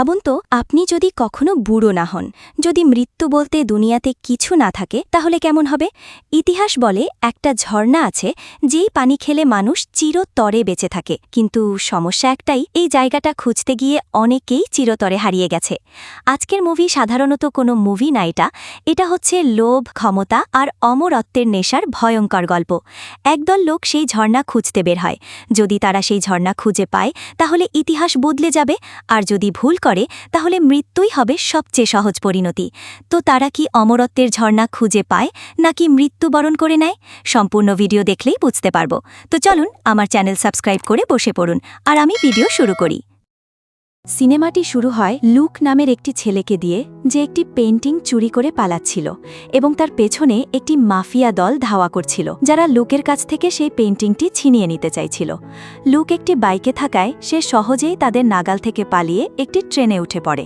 ভাবুন তো, আপনি যদি কখনো বুড়ো না হন, যদি মৃত্যু বলতে দুনিয়াতে কিছু না থাকে, তাহলে কেমন হবে? ইতিহাস বলে একটা ঝর্ণা আছে, যেই পানি খেলে মানুষ চিরতরে বেঁচে থাকে। কিন্তু সমস্যা একটাই, এই জায়গাটা খুঁজতে গিয়ে অনেকেই চিরতরে হারিয়ে গেছে। আজকের মুভি সাধারণত কোনো মুভি না এটা এটা হচ্ছে লোভ, ক্ষমতা আর অমরত্বের নেশার ভয়ঙ্কর গল্প। একদল লোক সেই ঝর্ণা খুঁজতে বের হয়। যদি তারা সেই ঝর্ণা খুঁজে পায়, তাহলে ইতিহাস বদলে যাবে, আর যদি ভুল করে তাহলে মৃত্যুই হবে সবচেয়ে সহজ পরিণতি। তো তারা কি অমরত্বের ঝর্ণা খুঁজে পায়, নাকি মৃত্যুবরণ করে নেয়? সম্পূর্ণ ভিডিও দেখলেই বুঝতে পারব। তো চলুন, আমার চ্যানেল সাবস্ক্রাইব করে বসে পড়ুন। আর আমি ভিডিও শুরু করি। সিনেমাটি শুরু হয় লুক নামের একটি ছেলেকে দিয়ে, যে একটি পেন্টিং চুরি করে পালাচ্ছিল এবং তার পেছনে একটি মাফিয়া দল ধাওয়া করছিল, যারা লুকের কাছ থেকে সেই পেন্টিংটি ছিনিয়ে নিতে চাইছিল। লুক একটি বাইকে থাকায় সে সহজেই তাদের নাগাল থেকে পালিয়ে একটি ট্রেনে উঠে পড়ে।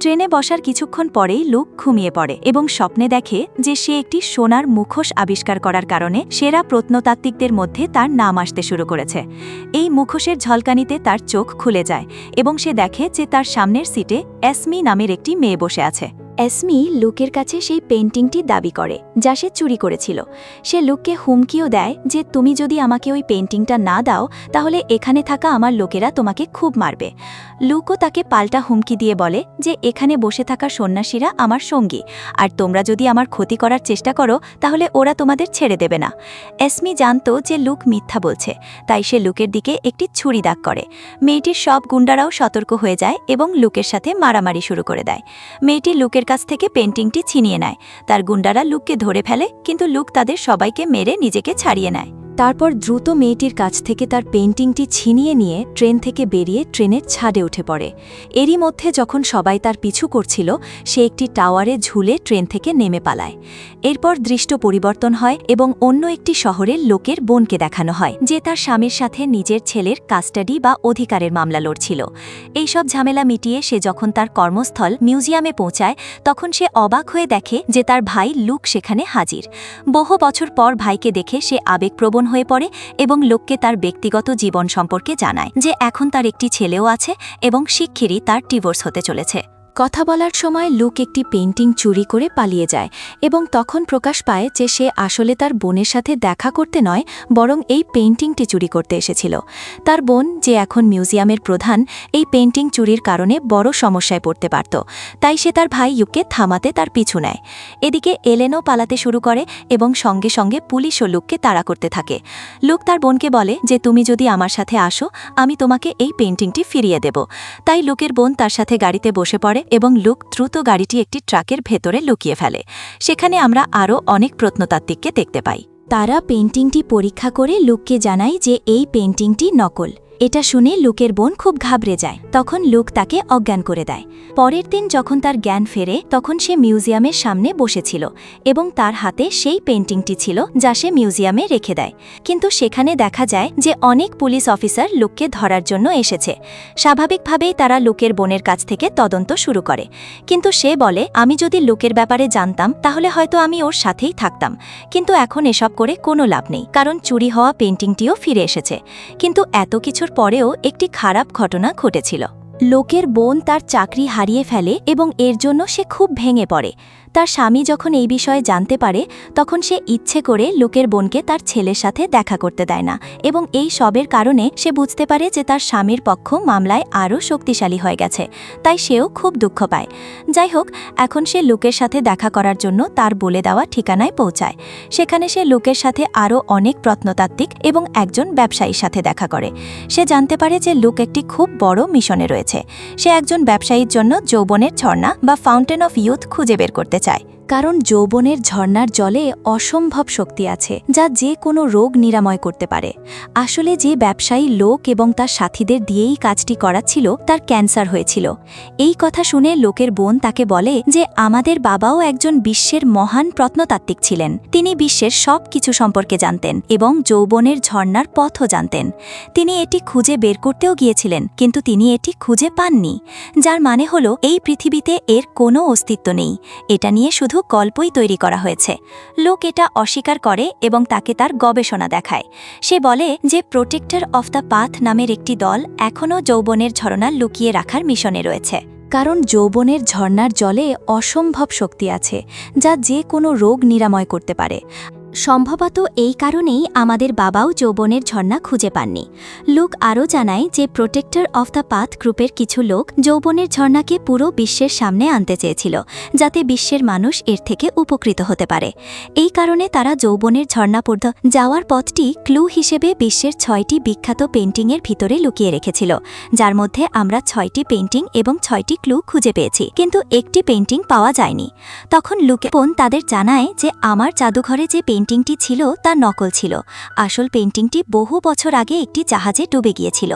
ট্রেনে বসার কিছুক্ষণ পরেই লুক ঘুমিয়ে পড়ে এবং স্বপ্নে দেখে যে সে একটি সোনার মুখোশ আবিষ্কার করার কারণে সেরা প্রত্নতাত্ত্বিকদের মধ্যে তার নাম আসতে শুরু করেছে। এই মুখোশের ঝলকানিতে তার চোখ খুলে যায় এবং সে দেখে যে তার সামনের সিটে এসমি নামের একটি মেয়ে বসে আছে। এসমি লুকের কাছে সেই পেন্টিংটি দাবি করে, যা সে চুরি করেছিল। সে লুককে হুমকিও দেয় যে, তুমি যদি আমাকে ওই পেন্টিংটা না দাও, তাহলে এখানে থাকা আমার লোকেরা তোমাকে খুব মারবে। লুকও তাকে পাল্টা হুমকি দিয়ে বলে যে এখানে বসে থাকা সন্ন্যাসীরা আমার সঙ্গী। আর তোমরা যদি আমার ক্ষতি করার চেষ্টা করো, তাহলে ওরা তোমাদের ছেড়ে দেবে না। এসমি জানত যে লুক মিথ্যা বলছে, তাই সে লুকের দিকে একটি ছুরি দাগ করে। মেয়েটির সব গুন্ডারাও সতর্ক হয়ে যায় এবং লুকের সাথে মারামারি শুরু করে দেয়। মেয়েটি লুকের কাছ থেকে পেন্টিংটি ছিনিয়ে নেয়। তার গুন্ডারা লুককে ধরে ফেলে, কিন্তু লুক তাদের সবাইকে মেরে নিজেকে ছাড়িয়ে নেয়। তারপর দ্রুত মেয়েটির কাছ থেকে তার পেন্টিংটি ছিনিয়ে নিয়ে ট্রেন থেকে বেরিয়ে ট্রেনের ছাদে উঠে পড়ে। এরই মধ্যে যখন সবাই তার পিছু করছিল, সে একটি টাওয়ারে ঝুলে ট্রেন থেকে নেমে পালায়। এরপর দৃষ্ট পরিবর্তন হয় এবং অন্য একটি শহরের লোকের বোনকে দেখানো হয়, যে তার স্বামীর সাথে নিজের ছেলের কাস্টাডি বা অধিকারের মামলা লড়ছিল। এইসব ঝামেলা মিটিয়ে সে যখন তার কর্মস্থল মিউজিয়ামে পৌঁছায়, তখন সে অবাক হয়ে দেখে যে তার ভাই লুক সেখানে হাজির। বহু বছর পর ভাইকে দেখে সে আবেগপ্রবণ হয়ে পড়ে এবং লোককে তার ব্যক্তিগত জীবন সম্পর্কে জানায় যে এখন তার একটি ছেলেও আছে এবং শিক্ষিরই তার ডিভোর্স হতে চলেছে। কথা বলার সময় লুক একটি পেন্টিং চুরি করে পালিয়ে যায় এবং তখন প্রকাশ পায় যে সে আসলে তার বোনের সাথে দেখা করতে নয়, বরং এই পেন্টিংটি চুরি করতে এসেছিল। তার বোন, যে এখন মিউজিয়ামের প্রধান, এই পেন্টিং চুরির কারণে বড় সমস্যায় পড়তে পারত। তাই সে তার ভাই ইউকে থামাতে তার পিছু নেয়। এদিকে এলেনও পালাতে শুরু করে এবং সঙ্গে সঙ্গে পুলিশও লুককে তাড়া করতে থাকে। লুক তার বোনকে বলে যে, তুমি যদি আমার সাথে আসো, আমি তোমাকে এই পেন্টিংটি ফিরিয়ে দেব। তাই লুকের বোন তার সাথে গাড়িতে বসে পড়ে এবং লুক দ্রুত গাড়িটি একটি ট্রাকের ভেতরে লুকিয়ে ফেলে। সেখানে আমরা আরও অনেক প্রত্নতাত্ত্বিককে দেখতে পাই। তারা পেন্টিংটি পরীক্ষা করে লুককে জানায় যে এই পেন্টিংটি নকল। এটা শুনে লুকের বোন খুব ঘাবড়ে যায়। তখন লুক তাকে অজ্ঞান করে দেয়। পরের দিন যখন তার জ্ঞান ফেরে, তখন সে মিউজিয়ামের সামনে বসেছিল এবং তার হাতে সেই পেন্টিংটি ছিল যা সে মিউজিয়ামে রেখে দেয়। কিন্তু সেখানে দেখা যায় যে অনেক পুলিশ অফিসার লোককে ধরার জন্য এসেছে। স্বাভাবিকভাবেই তারা লোকের বোনের কাছ থেকে তদন্ত শুরু করে। কিন্তু সে বলে, আমি যদি লোকের ব্যাপারে জানতাম, তাহলে হয়তো আমি ওর সাথেই থাকতাম। কিন্তু এখন এসব করে কোনো লাভ নেই, কারণ চুরি হওয়া পেন্টিংটিও ফিরে এসেছে। কিন্তু এত কিছুর পরেও একটি খারাপ ঘটনা ঘটেছিল। লোকের বোন তার চাকরি হারিয়ে ফেলে এবং এর জন্য সে খুব ভেঙে পড়ে। তার স্বামী যখন এই বিষয়ে জানতে পারে, তখন সে ইচ্ছে করে লোকের বোনকে তার ছেলের সাথে দেখা করতে দেয় না এবং এই সবের কারণে সে বুঝতে পারে যে তার স্বামীর পক্ষ মামলায় আরও শক্তিশালী হয়ে গেছে, তাই সেও খুব দুঃখ পায়। যাই হোক, এখন সে লোকের সাথে দেখা করার জন্য তার বলে দেওয়া ঠিকানায় পৌঁছায়। সেখানে সে লোকের সাথে আরও অনেক প্রত্নতাত্ত্বিক এবং একজন ব্যবসায়ীর সাথে দেখা করে। সে জানতে পারে যে লোক একটি খুব বড় মিশনে রয়েছে। সে একজন ব্যবসায়ীর জন্য যৌবনের ঝর্ণা বা ফাউন্টেন অফ ইউথ খুঁজে বের করতে চায়। কারণ যৌবনের ঝর্ণার জলে অসম্ভব শক্তি আছে, যা যে কোনো রোগ নিরাময় করতে পারে। আসলে যে ব্যবসায়ী লোক এবং তার সাথীদের দিয়েই কাজটি করাচ্ছিল তার ক্যান্সার হয়েছিল। এই কথা শুনে লোকের বোন তাকে বলে যে, আমাদের বাবাও একজন বিশ্বের মহান প্রত্নতাত্ত্বিক ছিলেন। তিনি বিশ্বের সব কিছু সম্পর্কে জানতেন এবং যৌবনের ঝর্ণার পথও জানতেন। তিনি এটি খুঁজে বের করতেও গিয়েছিলেন, কিন্তু তিনি এটি খুঁজে পাননি। যার মানে হল, এই পৃথিবীতে এর কোনো অস্তিত্ব নেই। এটা নিয়ে শুধু গল্পই তৈরি করা হয়েছে। লোক এটা অস্বীকার করে এবং তাকে তার গবেষণা দেখায়। সে বলে যে প্রোটেক্টর অফ দ্য পাথ নামের একটি দল এখনও যৌবনের ঝরনা লুকিয়ে রাখার মিশনে রয়েছে। কারণ যৌবনের ঝর্নার জলে অসম্ভব শক্তি আছে, যা যে কোনো রোগ নিরাময় করতে পারে। সম্ভবত এই কারণেই আমাদের বাবাও যৌবনের ঝর্ণা খুঁজে পাননি। লুক আরও জানায় যে প্রোটেক্টর অফ দ্য পাথ গ্রুপের কিছু লোক যৌবনের ঝর্ণাকে পুরো বিশ্বের সামনে আনতে চেয়েছিল, যাতে বিশ্বের মানুষ এর থেকে উপকৃত হতে পারে। এই কারণে তারা যৌবনের ঝর্ণা পর্দ যাওয়ার পথটি ক্লু হিসেবে বিশ্বের ছয়টি বিখ্যাত পেন্টিংয়ের ভিতরে লুকিয়ে রেখেছিল, যার মধ্যে আমরা ছয়টি পেন্টিং এবং ছয়টি ক্লু খুঁজে পেয়েছি, কিন্তু একটি পেন্টিং পাওয়া যায়নি। তখন লুকেপন তাদের জানায় যে, আমার জাদুঘরে যে পেন্টিংটি ছিল, তা নকল ছিল। আসল পেন্টিংটি বহু বছর আগে একটি জাহাজে ডুবে গিয়েছিল।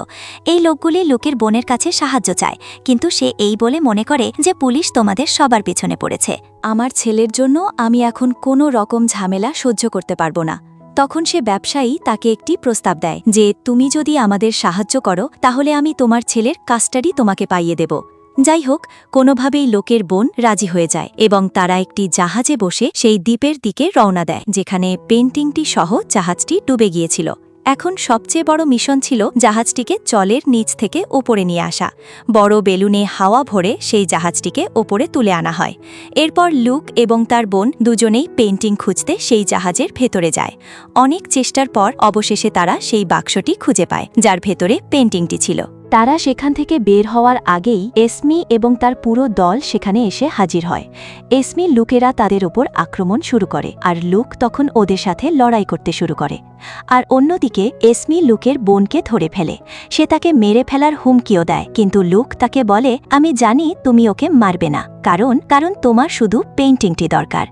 এই লোকগুলি লোকের বোনের কাছে সাহায্য চায়, কিন্তু সে এই বলে মনে করে যে পুলিশ তোমাদের সবার পেছনে পড়েছে। আমার ছেলের জন্য আমি এখন কোনো রকম ঝামেলা সহ্য করতে পারব না। তখন সে ব্যবসায়ী তাকে একটি প্রস্তাব দেয় যে, তুমি যদি আমাদের সাহায্য করো, তাহলে আমি তোমার ছেলের কাস্টাডি তোমাকে পাইয়ে দেব। যাই হোক কোনোভাবেই লোকের বোন রাজি হয়ে যায় এবং তারা একটি জাহাজে বসে সেই দ্বীপের দিকে রওনা দেয়, যেখানে পেন্টিংটি সহ জাহাজটি ডুবে গিয়েছিল। এখন সবচেয়ে বড় মিশন ছিল জাহাজটিকে জলের নিচ থেকে ওপরে নিয়ে আসা। বড় বেলুনে হাওয়া ভরে সেই জাহাজটিকে ওপরে তুলে আনা হয়। এরপর লুক এবং তার বোন দুজনেই পেন্টিং খুঁজতে সেই জাহাজের ভেতরে যায়। অনেক চেষ্টার পর অবশেষে তারা সেই বাক্সটি খুঁজে পায়, যার ভেতরে পেন্টিংটি ছিল। তারা সেখান থেকে বের হওয়ার আগেই এসমি এবং তার পুরো দল সেখানে এসে হাজির হয়। এসমি লুকেরা তাদের ওপর আক্রমণ শুরু করে আর লুক তখন ওদের সাথে লড়াই করতে শুরু করে। আর অন্যদিকে এসমি লুকের বোনকে ধরে ফেলে। সে তাকে মেরে ফেলার হুমকিও দেয়, কিন্তু লুক তাকে বলে, আমি জানি তুমি ওকে মারবে না। কারণ কারণ তোমার শুধু পেইন্টিংটি দরকার।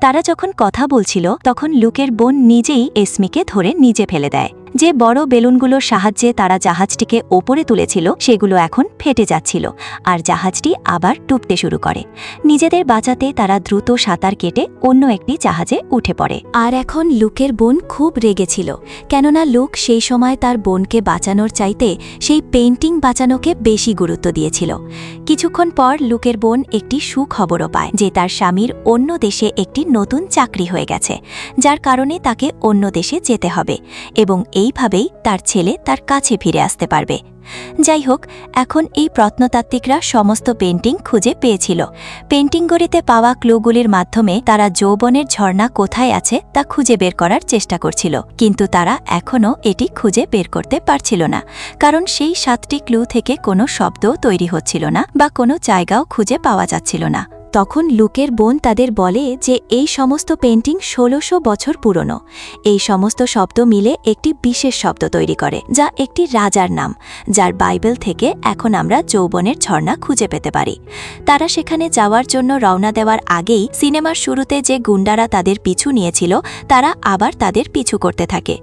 তারা যখন কথা বলছিল, তখন লুকের বোন নিজেই এসমিকে ধরে নিজে ফেলে দেয়। যে বড় বেলুনগুলোর সাহায্যে তারা জাহাজটিকে ওপরে তুলেছিল, সেগুলো এখন ফেটে যাচ্ছিল আর জাহাজটি আবার ডুবতে শুরু করে। নিজেদের বাঁচাতে তারা দ্রুত সাঁতার কেটে অন্য একটি জাহাজে উঠে পড়ে। আর এখন লুকের বোন খুব রেগেছিল কেননা লুক সেই সময় তার বোনকে বাঁচানোর চাইতে সেই পেইন্টিং বাঁচানোকে বেশি গুরুত্ব দিয়েছিল। কিছুক্ষণ পর লুকের বোন একটি সুখবরও পায় যে তার স্বামীর অন্য দেশে একটি নতুন চাকরি হয়ে গেছে, যার কারণে তাকে অন্য দেশে যেতে হবে এবং এইভাবেই তার ছেলে তার কাছে ফিরে আসতে পারবে। যাই হোক এখন এই প্রত্নতাত্ত্বিকরা সমস্ত পেন্টিং খুঁজে পেয়েছিল। পেন্টিংগুলিতে পাওয়া ক্লুগুলির মাধ্যমে তারা যৌবনের ঝর্ণা কোথায় আছে তা খুঁজে বের করার চেষ্টা করছিল। কিন্তু তারা এখনও এটি খুঁজে বের করতে পারছিল না, কারণ সেই সাতটি ক্লু থেকে কোনো শব্দও তৈরি হচ্ছিল না বা কোনো জায়গাও খুঁজে পাওয়া যাচ্ছিল না। তখন লুকের বোন তাদের বলে যে এই সমস্ত পেন্টিং ষোলোশো বছর পুরনো। এই সমস্ত শব্দ মিলে একটি বিশেষ শব্দ তৈরি করে, যা একটি রাজার নাম, যার বাইবেল থেকে এখন আমরা যৌবনের ঝর্ণা খুঁজে পেতে পারি। তারা সেখানে যাওয়ার জন্য রওনা দেওয়ার আগেই সিনেমার শুরুতে যে গুন্ডারা তাদের পিছু নিয়েছিল, তারা আবার তাদের পিছু করতে থাকে।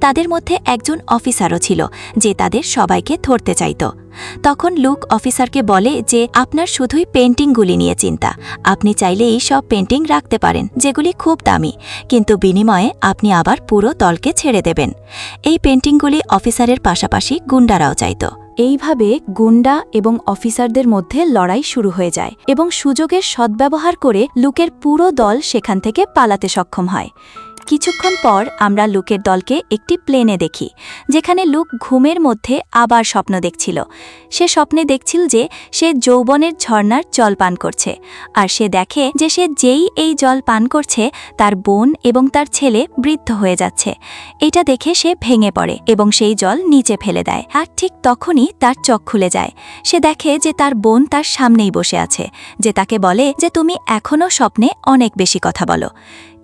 তাদের মধ্যে একজন অফিসারও ছিল, যে তাদের সবাইকে ধরতে চাইত। তখন লুক অফিসারকে বলে যে, আপনার শুধুই পেন্টিংগুলি নিয়ে চিন্তা। আপনি চাইলে এই সব পেন্টিং রাখতে পারেন, যেগুলি খুব দামি। কিন্তু বিনিময়ে আপনি আবার পুরো দলকে ছেড়ে দেবেন। এই পেন্টিংগুলি অফিসারের পাশাপাশি গুন্ডারাও চাইত। এইভাবে গুন্ডা এবং অফিসারদের মধ্যে লড়াই শুরু হয়ে যায় এবং সুযোগের সদ্ব্যবহার করে লুকের পুরো দল সেখান থেকে পালাতে সক্ষম হয়। কিছুক্ষণ পর আমরা লুকের দলকে একটি প্লেনে দেখি, যেখানে লুক ঘুমের মধ্যে আবার স্বপ্ন দেখছিল। সে স্বপ্নে দেখছিল যে সে যৌবনের ঝর্ণার জল পান করছে, আর সে দেখে যে সে যেই এই জল পান করছে, তার বোন এবং তার ছেলে বৃদ্ধ হয়ে যাচ্ছে। এটা দেখে সে ভেঙে পড়ে এবং সেই জল নিচে ফেলে দেয়। আর ঠিক তখনই তার চোখ খুলে যায়। সে দেখে যে তার বোন তার সামনেই বসে আছে, যে তাকে বলে যে, তুমি এখনও স্বপ্নে অনেক বেশি কথা বলো।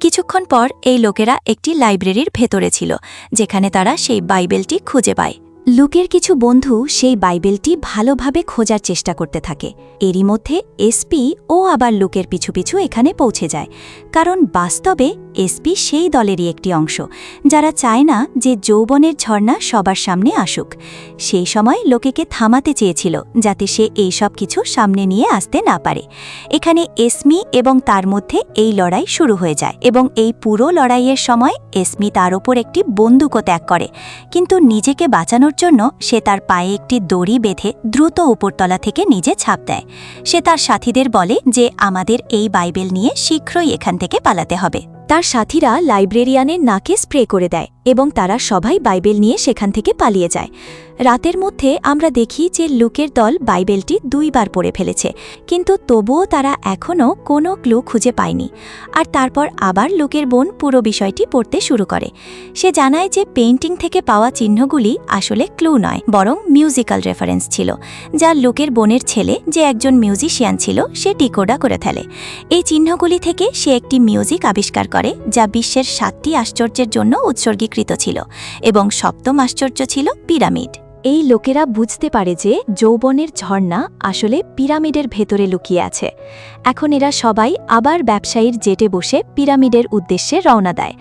কিছুক্ষণ পর এই লোকেরা একটি লাইব্রেরির ভেতরে ছিল যেখানে তারা সেই বাইবেলটি খুঁজে পায়। লুকের কিছু বন্ধু সেই বাইবেলটি ভালোভাবে খোঁজার চেষ্টা করতে থাকে। এরই মধ্যে এসপি ও আবার লুকের পিছু পিছু এখানে পৌঁছে যায়। কারণ বাস্তবে এসপি সেই দলেরই একটি অংশ, যারা চায় না যে যৌবনের ঝর্ণা সবার সামনে আসুক। সেই সময় লোকেকে থামাতে চেয়েছিল, যাতে সে এই সব কিছু সামনে নিয়ে আসতে না পারে। এখানে এসমি এবং তার মধ্যে এই লড়াই শুরু হয়ে যায় এবং এই পুরো লড়াইয়ের সময় এসমি তার ওপর একটি বন্দুকও ত্যাগ করে। কিন্তু নিজেকে বাঁচানোর জন্য সে তার পায়ে একটি দড়ি বেঁধে দ্রুত উপরতলা থেকে নিজে ছাপ দেয়। সে তার সাথীদের বলে যে, আমাদের এই বাইবেল নিয়ে শীঘ্রই এখান থেকে পালাতে হবে। তার সাথীরা লাইব্রেরিয়ানের নাকে স্প্রে করে দেয় এবং তারা সবাই বাইবেল নিয়ে সেখান থেকে পালিয়ে যায়। রাতের মধ্যে আমরা দেখি যে লুকের দল বাইবেলটি দুইবার পড়ে ফেলেছে, কিন্তু তবুও তারা এখনও কোনো ক্লু খুঁজে পায়নি। আর তারপর আবার লুকের বোন পুরো বিষয়টি পড়তে শুরু করে। সে জানায় যে পেইন্টিং থেকে পাওয়া চিহ্নগুলি আসলে ক্লু নয়, বরং মিউজিক্যাল রেফারেন্স ছিল, যা লুকের বোনের ছেলে যে একজন মিউজিশিয়ান ছিল, সে ডিকোডা করে ফেলে। এই চিহ্নগুলি থেকে সে একটি মিউজিক আবিষ্কার করে, যা বিশ্বের সাতটি আশ্চর্যের জন্য উৎসর্গীকৃত ছিল এবং সপ্তম আশ্চর্য ছিল পিরামিড। এই লোকেরা বুঝতে পারে যে যৌবনের ঝর্ণা আসলে পিরামিডের ভেতরে লুকিয়ে আছে। এখন এরা সবাই আবার ব্যবসায়ীর জেটে বসে পিরামিডের উদ্দেশ্যে রওনা দেয়।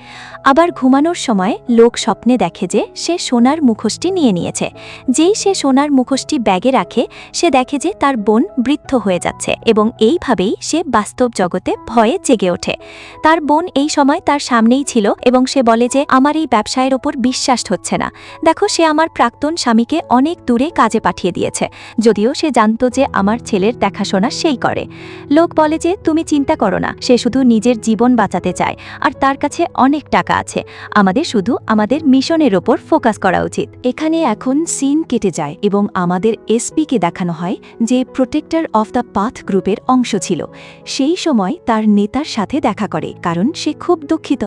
আবার ঘুমানোর সময় লোক স্বপ্নে দেখে যে সে সোনার মুখোশটি নিয়ে নিয়েছে। যেই সে সোনার মুখোশটি ব্যাগে রাখে, সে দেখে যে তার বোন বৃদ্ধ হয়ে যাচ্ছে এবং এইভাবেই সে বাস্তব জগতে ভয়ে জেগে ওঠে। তার বোন এই সময় তার সামনেই ছিল এবং সে বলে যে, আমার এই ব্যবসায়ের ওপর বিশ্বাস হচ্ছে না। দেখো, সে আমার প্রাক্তন স্বামীকে অনেক দূরে কাজে পাঠিয়ে দিয়েছে। যদিও সে জানত যে আমার ছেলের দেখাশোনা সেই করে। লোক বলে যে, তুমি চিন্তা করো না, সে শুধু নিজের জীবন বাঁচাতে চায়, আর তার কাছে অনেক টাকা আছে। আমাদের শুধু আমাদের মিশনের ওপর ফোকাস করা উচিত। এখানে এখন সিন কেটে যায় এবং আমাদের এসপিকে দেখানো হয়, যে প্রোটেক্টর অফ দ্য পাথ গ্রুপের অংশ ছিল। সেই সময় তার নেতার সাথে দেখা করে, কারণ সে খুব দুঃখিত।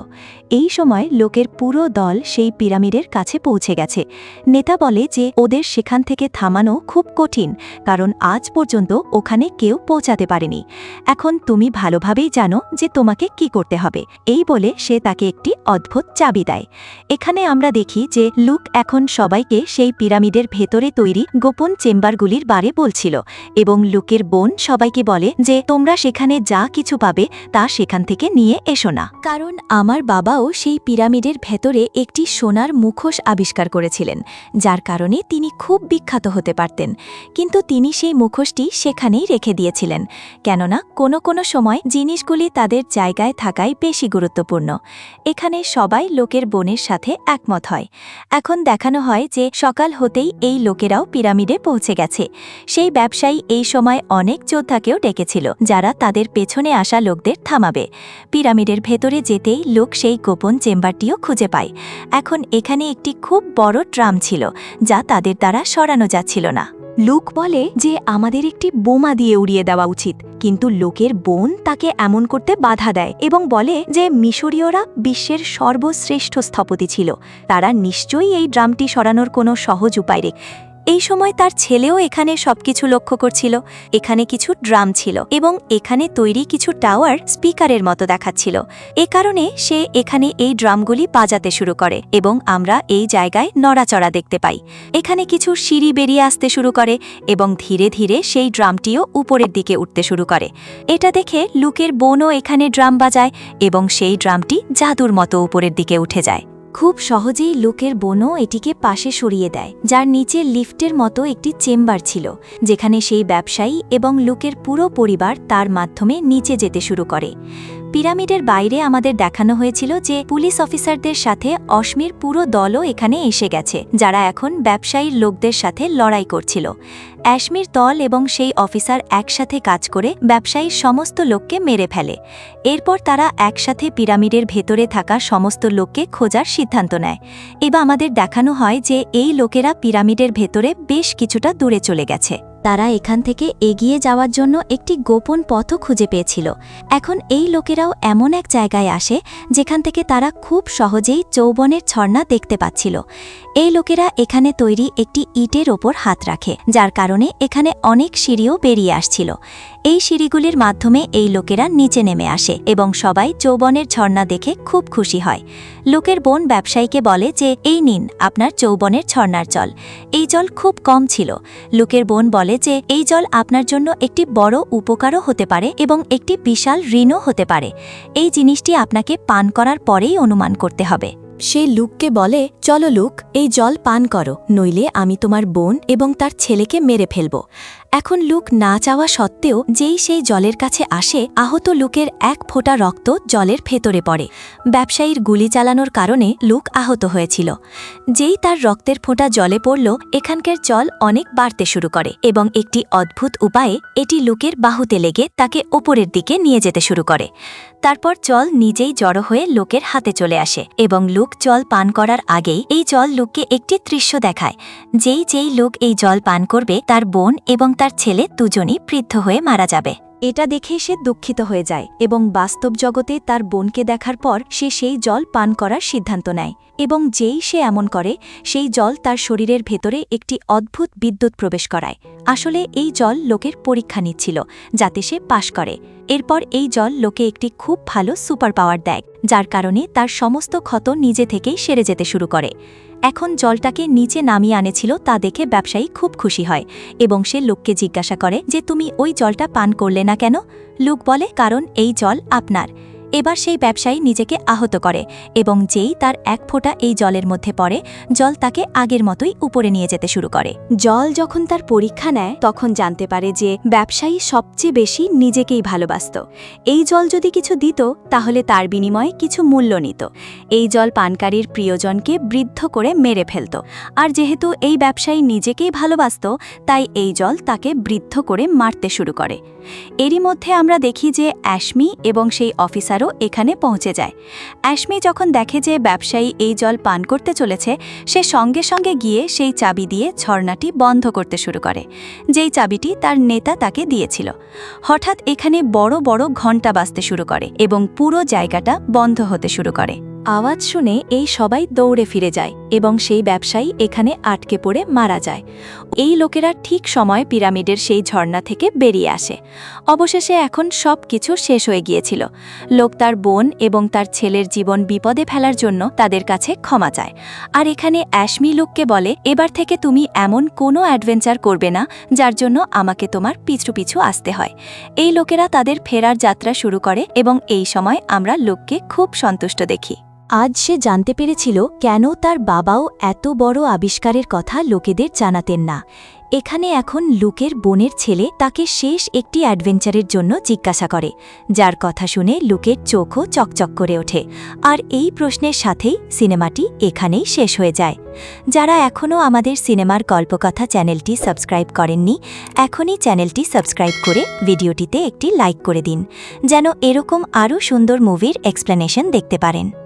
এই সময় লোকের পুরো দল সেই পিরামিডের কাছে পৌঁছে গেছে। নেতা বলে যে ওদের সেখান থেকে থামানো খুব কঠিন, কারণ আজ পর্যন্ত ওখানে কেউ পৌঁছাতে পারেনি। এখন তুমি ভালোভাবেই জানো যে তোমাকে কি করতে হবে। এই বলে সে তাকে একটি অদ্ভুত চাবি দেয়। এখানে আমরা দেখি যে লুক এখন সবাইকে সেই পিরামিডের ভেতরে তৈরি গোপন চেম্বারগুলির বারে বলছিল এবং লুকের বোন সবাইকে বলে যে তোমরা সেখানে যা কিছু পাবে তা সেখান থেকে নিয়ে এসো না। কারণ আমার বাবাও সেই পিরামিডের ভেতরে একটি সোনার মুখোশ আবিষ্কার করেছিলেন, যার কারণে তিনি খুব বিখ্যাত হতে পারতেন। কিন্তু তিনি সেই মুখোশটি সেখানেই রেখে দিয়েছিলেন, কেননা কোনো কোনো সময় জিনিসগুলি তাদের জায়গায় থাকাই বেশি গুরুত্বপূর্ণ। এখানে সবাই লোকের বোনের সাথে একমত হয়। এখন দেখানো হয় যে সকাল হতেই এই লোকেরাও পিরামিডে পৌঁছে গেছে। সেই ব্যবসায়ী এই সময় অনেক যোদ্ধাকেও ডেকেছিল, যারা তাদের পেছনে আসা লোকদের থামাবে। পিরামিডের ভেতরে যেতেই লোক সেই গোপন চেম্বারটিও খুঁজে পায়। এখন এখানে একটি খুব বড় ট্রাম ছিল, যা তাদের দ্বারা সরানো যাচ্ছিল না। লুক বলে যে আমাদের একটি বোমা দিয়ে উড়িয়ে দেওয়া উচিত, কিন্তু লোকের বোন তাকে এমন করতে বাধা দেয় এবং বলে যে মিশরীয়রা বিশ্বের সর্বশ্রেষ্ঠ স্থপতি ছিল। তারা নিশ্চয়ই এই ড্রামটি সরানোর কোনো সহজ উপায় রেখ এই সময় তার ছেলেও এখানে সবকিছু লক্ষ্য করছিল। এখানে কিছু ড্রাম ছিল এবং এখানে তৈরি কিছু টাওয়ার স্পিকারের মতো দেখাচ্ছিল। এ কারণে সে এখানে এই ড্রামগুলি বাজাতে শুরু করে এবং আমরা এই জায়গায় নড়াচড়া দেখতে পাই। এখানে কিছু সিঁড়ি বেরিয়ে আসতে শুরু করে এবং ধীরে ধীরে সেই ড্রামটিও উপরের দিকে উঠতে শুরু করে। এটা দেখে লুকের বোনও এখানে ড্রাম বাজায় এবং সেই ড্রামটি জাদুর মতো উপরের দিকে উঠে যায়। খুব সহজেই লুকের বোনও এটিকে পাশে সরিয়ে দেয়, যার নিচে লিফটের মতো একটি চেম্বার ছিল, যেখানে সেই ব্যবসায়ী এবং লুকের পুরো পরিবার তার মাধ্যমে নিচে যেতে শুরু করে। পিরামিডের বাইরে আমাদের দেখানো হয়েছিল যে পুলিশ অফিসারদের সাথে অশ্মির পুরো দলও এখানে এসে গেছে, যারা এখন ব্যবসায়ীর লোকদের সাথে লড়াই করছিল। অ্যাশমির দল এবং সেই অফিসার একসাথে কাজ করে ব্যবসায়ীর সমস্ত লোককে মেরে ফেলে। এরপর তারা একসাথে পিরামিডের ভেতরে থাকা সমস্ত লোককে খোঁজার সিদ্ধান্ত নেয়। এবার আমাদের দেখানো হয় যে এই লোকেরা পিরামিডের ভেতরে বেশ কিছুটা দূরে চলে গেছে। তারা এখান থেকে এগিয়ে যাওয়ার জন্য একটি গোপন পথও খুঁজে পেয়েছিল। এখন এই লোকেরাও এমন এক জায়গায় আসে, যেখান থেকে তারা খুব সহজেই চৌবনের ঝর্ণা দেখতে পাচ্ছিল। এই লোকেরা এখানে তৈরি একটি ইটের ওপর হাত রাখে, যার কারণে এখানে অনেক সিঁড়িও বেরিয়ে আসছিল। এই সিঁড়িগুলির মাধ্যমে এই লোকেরা নিচে নেমে আসে এবং সবাই চৌবনের ঝর্ণা দেখে খুব খুশি হয়। লোকের বোন ব্যবসায়ীকে বলে যে, এই নিন, আপনার চৌবনের ঝর্ণার জল। এই জল খুব কম ছিল। লোকের বোন বলে যে, এই জল আপনার জন্য একটি বড় উপকারও হতে পারে এবং একটি বিশাল ঋণও হতে পারে। এই জিনিসটি আপনাকে পান করার পরেই অনুমান করতে হবে। সে লুককে বলে, চলো লুক, এই জল পান করো, নইলে আমি তোমার বোন এবং তার ছেলেকে মেরে ফেলব। এখন লুক না চাওয়া সত্ত্বেও যেই সেই জলের কাছে আসে, আহত লুকের এক ফোঁটা রক্ত জলের ভেতরে পড়ে। ব্যবসায়ীর গুলি চালানোর কারণে লুক আহত হয়েছিল। যেই তার রক্তের ফোঁটা জলে পড়ল, এখানকার জল অনেক বাড়তে শুরু করে এবং একটি অদ্ভুত উপায়ে এটি লুকের বাহুতে লেগে তাকে ওপরের দিকে নিয়ে যেতে শুরু করে। তারপর জল নিজেই জড়ো হয়ে লোকের হাতে চলে আসে এবং লুক জল পান করার আগেই এই জল লোককে একটি দৃশ্য দেখায়। যেই যেই লোক এই জল পান করবে, তার বোন এবং তার ছেলে দুজনই বৃদ্ধ হয়ে মারা যাবে। এটা দেখে সে দুঃখিত হয়ে যায় এবং বাস্তব জগতে তার বোনকে দেখার পর সে সেই জল পান করার সিদ্ধান্ত নেয়। এবং যেই সে এমন করে, সেই জল তার শরীরের ভেতরে একটি অদ্ভুত বিদ্যুৎ প্রবেশ করায়। আসলে এই জল লোকের পরীক্ষা নিচ্ছিল, যাতে সে পাশ করে। এরপর এই জল লোকে একটি খুব ভালো সুপার পাওয়ার দেয়, যার কারণে তার সমস্ত ক্ষত নিজে থেকেই সেরে যেতে শুরু করে। এখন জলটাকে নিচে নামিয়ে আনেছিল তা দেখে ব্যবসায়ী খুব খুশি হয় এবং সে লোককে জিজ্ঞাসা করে যে, তুমি ওই জলটা পান করলে না কেন? লোক বলে, কারণ এই জল আপনার। এবার সেই ব্যবসায়ী নিজেকে আহত করে এবং যেই তার এক ফোঁটা এই জলের মধ্যে পড়ে, জল তাকে আগের মতোই উপরে নিয়ে যেতে শুরু করে। জল যখন তার পরীক্ষা নেয়, তখন জানতে পারে যে ব্যবসায়ী সবচেয়ে বেশি নিজেকেই ভালোবাসত। এই জল যদি কিছু দিত, তাহলে তার বিনিময়ে কিছু মূল্য নিত। এই জল পানকারীর প্রিয়জনকে বৃদ্ধ করে মেরে ফেলত। আর যেহেতু এই ব্যবসায়ী নিজেকেই ভালোবাসত, তাই এই জল তাকে বৃদ্ধ করে মারতে শুরু করে। এরই মধ্যে আমরা দেখি যে অ্যাশমি এবং সেই অফিসারও এখানে পৌঁছে যায়। অ্যাশমি যখন দেখে যে ব্যবসায়ী এই জল পান করতে চলেছে, সে সঙ্গে সঙ্গে গিয়ে সেই চাবি দিয়ে ঝর্ণাটি বন্ধ করতে শুরু করে। যেই চাবিটি তার নেতা তাকে দিয়েছিল। হঠাৎ এখানে বড় বড় ঘণ্টা বাজতে শুরু করে এবং পুরো জায়গাটা বন্ধ হতে শুরু করে। আওয়াজ শুনে এই সবাই দৌড়ে ফিরে যায়। এবং সেই ব্যবসায়ী এখানে আটকে পড়ে মারা যায়। এই লোকেরা ঠিক সময় পিরামিডের সেই ঝর্ণা থেকে বেরিয়ে আসে। অবশেষে এখন সব কিছু শেষ হয়ে গিয়েছিল। লোক তার বোন এবং তার ছেলের জীবন বিপদে ফেলার জন্য তাদের কাছে ক্ষমা চায়। আর এখানে অ্যাশমি লোককে বলে, এবার থেকে তুমি এমন কোনো অ্যাডভেঞ্চার করবে না, যার জন্য আমাকে তোমার পিছু পিছু আসতে হয়। এই লোকেরা তাদের ফেরার যাত্রা শুরু করে এবং এই সময় আমরা লোককে খুব সন্তুষ্ট দেখি। আজ সে জানতে পেরেছিল কেন তার বাবাও এত বড় আবিষ্কারের কথা লোকেদের জানাতেন না। এখানে এখন লুকের বোনের ছেলে তাকে শেষ একটি অ্যাডভেঞ্চারের জন্য জিজ্ঞাসা করে, যার কথা শুনে লুকের চোখও চকচক করে ওঠে। আর এই প্রশ্নের সাথেই সিনেমাটি এখানেই শেষ হয়ে যায়। যারা এখনও আমাদের সিনেমার গল্পকথা চ্যানেলটি সাবস্ক্রাইব করেননি, এখনই চ্যানেলটি সাবস্ক্রাইব করে ভিডিওটিতে একটি লাইক করে দিন, যেন এরকম আরও সুন্দর মুভির এক্সপ্লেনেশন দেখতে পারেন।